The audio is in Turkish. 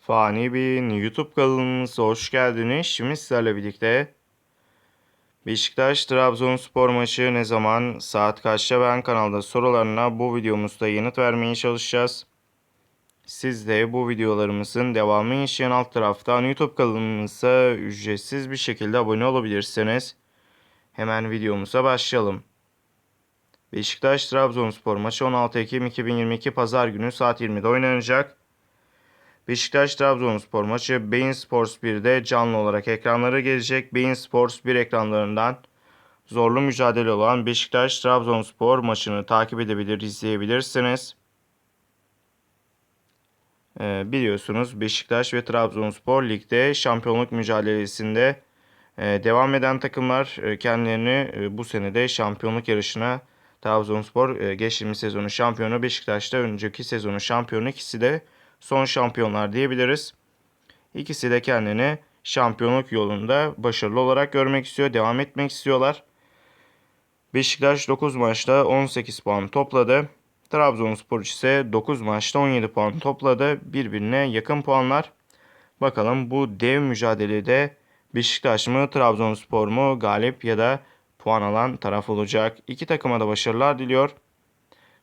Fani Bey'in YouTube kanalımıza hoş geldiniz. Şimdi sizlerle birlikte Beşiktaş Trabzonspor maçı ne zaman saat kaçta ben kanalda sorularına bu videomuzda yanıt vermeye çalışacağız. Siz de bu videolarımızın devamı için alt taraftan YouTube kanalımıza ücretsiz bir şekilde abone olabilirsiniz. Hemen videomuza başlayalım. Beşiktaş Trabzonspor maçı 16 Ekim 2022 Pazar günü saat 20'de oynanacak. Beşiktaş Trabzonspor maçı Bein Sports 1'de canlı olarak ekranlara gelecek. Bein Sports 1 ekranlarından zorlu mücadele olan Beşiktaş Trabzonspor maçını takip edebilir, izleyebilirsiniz. Ee, biliyorsunuz Beşiktaş ve Trabzonspor ligde şampiyonluk mücadelesinde e, devam eden takımlar e, kendilerini e, bu senede şampiyonluk yarışına Trabzonspor e, geçtiğimiz sezonu şampiyonu Beşiktaş'ta önceki sezonu şampiyonu ikisi de son şampiyonlar diyebiliriz. İkisi de kendini şampiyonluk yolunda başarılı olarak görmek istiyor, devam etmek istiyorlar. Beşiktaş 9 maçta 18 puan topladı. Trabzonspor ise 9 maçta 17 puan topladı. Birbirine yakın puanlar. Bakalım bu dev mücadelede Beşiktaş mı Trabzonspor mu galip ya da puan alan taraf olacak. İki takıma da başarılar diliyor.